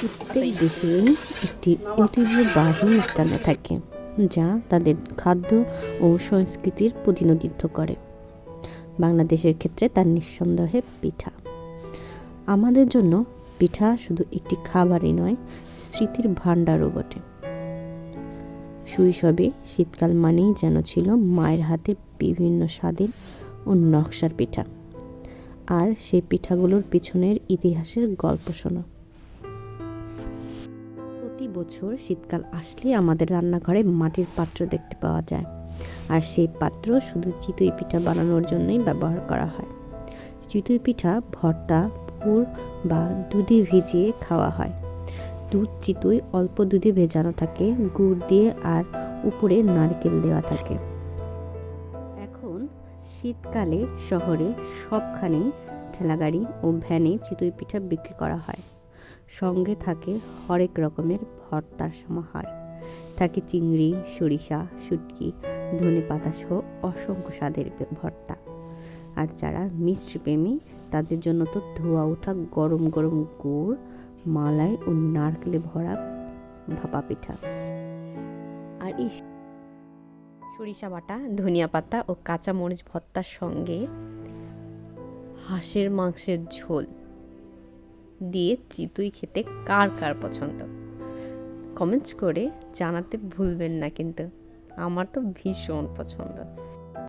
প্রত্যেক দেশে একটি ঐতিহ্যবাহী মিষ্টান্ন থাকে, যা তাদের খাদ্য ও সংস্কৃতির প্রতিনিধিত্ব করে। বাংলাদেশের ক্ষেত্রে তার নিঃসন্দেহে পিঠা। আমাদের জন্য পিঠা শুধু একটি খাবারই নয়, স্মৃতির ভাণ্ডারও বটে। শৈশবে শীতকাল মানেই যেন ছিল মায়ের হাতে বিভিন্ন স্বাদের ও নকশার পিঠা। আর সেই পিঠাগুলোর পিছনের ইতিহাসের গল্প শোনা। বছর শীতকাল আসলে আমাদের রান্নাঘরে মাটির পাত্র দেখতে পাওয়া যায়। আর সেই পাত্র শুধু চিতই পিঠা বানানোর জন্যই ব্যবহার করা হয়। চিতই পিঠা, ভর্তা, পুর বা দুধে ভিজিয়ে খাওয়া হয়। দুধ চিতই অল্প দুধে ভেজানো থাকে, গুড় দিয়ে আর উপরে নারকেল দেওয়া থাকে। এখন শীতকালে শহরে সবখানেই ঠেলাগাড়ি ও ভ্যানে চিতই পিঠা বিক্রি করা হয়। সঙ্গে থাকে হরেক রকমের ভর্তার সমাহার। থাকে চিংড়ি, সরিষা, শুটকি, ধনে পাতা সহ অসংখ্য স্বাদের ভর্তা। আর যারা মিষ্টি প্রেমী তাদের জন্য তো ধোয়া ওঠা গরম গরম গুড়, মালাই ও নারকেলে ভরা ভাপা পিঠা। আর এই সরিষা বাটা, ধনিয়া পাতা ও কাঁচা মরিচ ভর্তার সঙ্গে হাঁসের মাংসের ঝোল। দিয়ে চিতুই খেতে কার কার পছন্দ? কমেন্টস করে জানাতে ভুলবেন না কিন্তু। আমার তো ভীষণ পছন্দ।